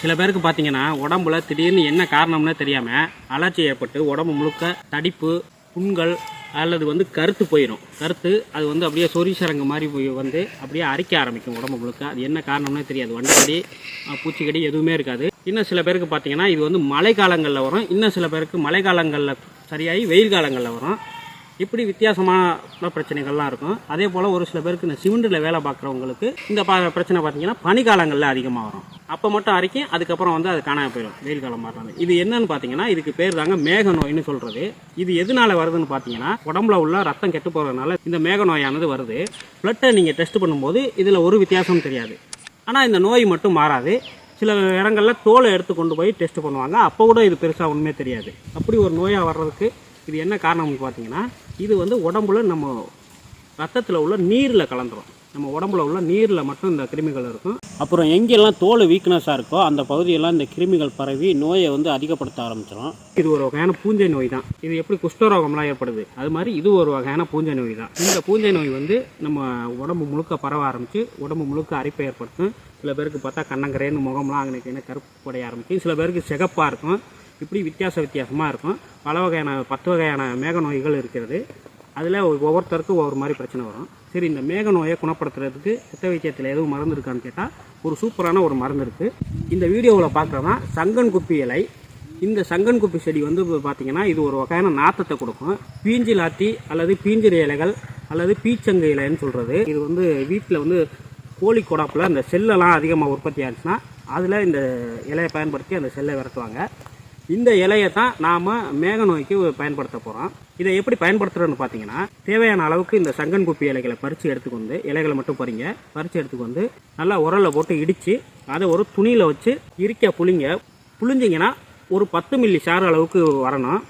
சில பேருக்கு பார்த்தீங்கன்னா உடம்புல திடீர்னு என்ன காரணம்னே தெரியாமல் அலர்ஜி ஏற்பட்டு உடம்பு முழுக்க தடிப்பு புண்கள் அல்லது வந்து கருத்து போயிடும் கருத்து அது வந்து அப்படியே சொரிசரங்கு மாதிரி போய் வந்து அப்படியே அரைக்க ஆரம்பிக்கும் உடம்பு முழுக்க. அது என்ன காரணம்னே தெரியாது. வண்டக்கடி பூச்சிக்கடி எதுவுமே இருக்காது. இன்னும் சில பேருக்கு பார்த்தீங்கன்னா இது வந்து மழை காலங்களில் வரும். இன்னும் சில பேருக்கு மழை காலங்களில் சரியாகி வெயில் காலங்களில் வரும். இப்படி வித்தியாசமான பிரச்சனைகள்லாம் இருக்கும். அதே போல் ஒரு சில பேருக்கு இந்த சிமெண்டில் வேலை பார்க்குறவங்களுக்கு இந்த பா பிரச்சனை பார்த்தீங்கன்னா பனிக்காலங்களில் அதிகமாக வரும். அப்போ மட்டும் அரைக்கும் அதுக்கப்புறம் வந்து அது காணாமல் போயிடும். வெயில் காலம் மாறாது இது என்னன்னு பார்த்தீங்கன்னா இதுக்கு பேர் தாங்க மேக நோய்னு சொல்கிறது இது எதனால வருதுன்னு பார்த்தீங்கன்னா உடம்புல உள்ள ரத்தம் கெட்டு போகிறதுனால இந்த மேக நோயானது வருது பிளட்டை நீங்கள் டெஸ்ட் பண்ணும்போது இதில் ஒரு வித்தியாசமும் தெரியாது. ஆனால் இந்த நோய் மட்டும் மாறாது. சில இடங்களில் தோலை எடுத்து கொண்டு போய் டெஸ்ட் பண்ணுவாங்க. அப்போ கூட இது பெருசாக ஒன்றுமே தெரியாது. அப்படி ஒரு நோயாக வர்றதுக்கு இது என்ன காரணம்னு பார்த்தீங்கன்னா இது வந்து உடம்புல நம்ம ரத்தத்தில் உள்ள நீரில் கலந்துரும். நம்ம உடம்புல உள்ள நீரில் மட்டும் இந்த கிருமிகள் இருக்கும். அப்புறம் எங்கெல்லாம் தோல் வீக்னஸாக இருக்கோ அந்த பகுதியெல்லாம் இந்த கிருமிகள் பரவி நோயை வந்து அதிகப்படுத்த ஆரம்பிச்சிடும் இது ஒரு வகையான பூஞ்சை நோய் தான். இது எப்படி குஷ்டரோகம்லாம் ஏற்படுது? அது மாதிரி இது ஒரு வகையான பூஞ்சை நோய் தான். இந்த பூஞ்சை நோய் வந்து நம்ம உடம்பு முழுக்க பரவ ஆரம்பித்து உடம்பு முழுக்க அரிப்பை ஏற்படுத்தும். சில பேருக்கு பார்த்தா கண்ணங்கரேன்னு முகம்லாம் அங்கே கருப்பு படைய ஆரம்பிக்கும். சில பேருக்கு சிகப்பாக இருக்கும். இப்படி வித்தியாச வித்தியாசமாக இருக்கும். பல வகையான பத்து வகையான மேக நோய்கள் இருக்கிறது. அதில் ஒவ்வொருத்தருக்கும் ஒவ்வொரு மாதிரி பிரச்சனை வரும். சரி இந்த மேக நோயை குணப்படுத்துறதுக்கு சித்த வைத்தியத்தில் எதுவும் மருந்து இருக்கான்னு கேட்டால் ஒரு சூப்பரான ஒரு மருந்து இருக்குது இந்த வீடியோவில் பார்க்குறதா சங்கன் குப்பி இலை. இந்த சங்கன் குப்பி செடி வந்து இப்போ இது ஒரு வகையான நாத்தத்தை கொடுக்கும். பீஞ்சில் ஆத்தி அல்லது பீஞ்சிர இலைகள் அல்லது பீச்சங்கு இலைன்னு சொல்கிறது இது வந்து வீட்டில் வந்து கோழி கொடாப்பில் அந்த செல்லெல்லாம் அதிகமாக உற்பத்தி ஆச்சுன்னா அதில் இந்த இலையை பயன்படுத்தி அந்த செல்லை விரட்டுவாங்க. இந்த இலையை தான் நாம் மேக நோய்க்கு பயன்படுத்த போகிறோம் இதை எப்படி பயன்படுத்துகிறோன்னு பார்த்தீங்கன்னா தேவையான அளவுக்கு இந்த சங்கன் குப்பி இலைகளை பறித்து எடுத்துக்கொண்டு இலைகளை மட்டும் பறிங்க. பறித்து எடுத்துக்கொண்டு நல்லா உரலில் போட்டு இடித்து அதை ஒரு துணியில் வச்சு இறுக்க புளிங்க புளிஞ்சிங்கன்னா ஒரு பத்து மில்லி சாறு அளவுக்கு வரணும்.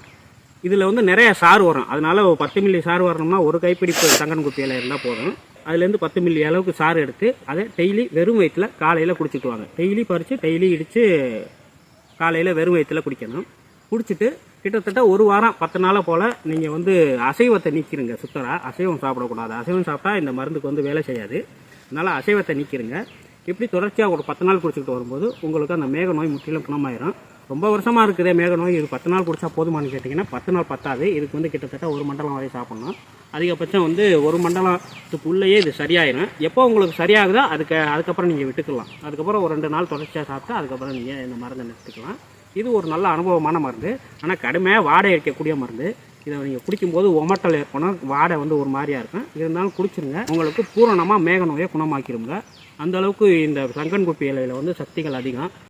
இதில் வந்து நிறைய சாறு வரும். அதனால் பத்து மில்லி சாறு வரணும்னா ஒரு கைப்பிடி சங்கன் குப்பி இலை இருந்தால் போதும். அதுலேருந்து பத்து மில்லி அளவுக்கு சாறு எடுத்து அதை டெய்லி வெறும் வயிற்றில் காலையில் குடிச்சிட்டு வாங்க. டெய்லி பறித்து டெய்லி இடித்து காலையில் வெறும் வயிற்றில் குடிக்கணும். குடிச்சிட்டு கிட்டத்தட்ட ஒரு வாரம் பத்து நாளை போல் நீங்கள் வந்து அசைவத்தை நீக்கிருங்க சுத்தரா. அசைவம் சாப்பிடக்கூடாது. அசைவம் சாப்பிட்டா இந்த மருந்துக்கு வந்து வேலை செய்யாது. அதனால் அசைவத்தை நீக்கிருங்க. இப்படி தொடர்ச்சியாக ஒரு பத்து நாள் குடிச்சிக்கிட்டு வரும்போது உங்களுக்கு அந்த மேக நோய் முற்றிலும் குணமாயிரும். ரொம்ப வருஷமாக இருக்குதே மேக நோய். இது பத்து நாள் குடித்தா போதுமான்னு கேட்டிங்கன்னா பத்து நாள் பத்தாது. இதுக்கு வந்து கிட்டத்தட்ட ஒரு மண்டலம் வரை சாப்பிட்ணும். அதிகபட்சம் வந்து ஒரு மண்டலத்துக்குள்ளேயே இது சரியாயிடும் எப்போ உங்களுக்கு சரியாகுதோ அதுக்கு அதுக்கப்புறம் நீங்கள் விட்டுக்கலாம். அதுக்கப்புறம் ஒரு ரெண்டு நாள் தொடர்ச்சியாக சாப்பிட்டு அதுக்கப்புறம் நீங்கள் இந்த மருந்தை நிறுத்துக்கலாம். இது ஒரு நல்ல அனுபவமான மருந்து. ஆனால் கடுமையாக வாடை அடிக்கக்கூடிய மருந்து. இதை நீங்கள் குடிக்கும்போது ஒமட்டல் ஏற்படும். வாடை வந்து ஒரு மாதிரியாக இருக்கும். இருந்தாலும் குடிச்சிருங்க. உங்களுக்கு பூரணமாக மேக நோயை குணமாக்கிருங்க அந்தளவுக்கு இந்த சங்கன் குப்பி இலையில் வந்து சக்திகள் அதிகம்.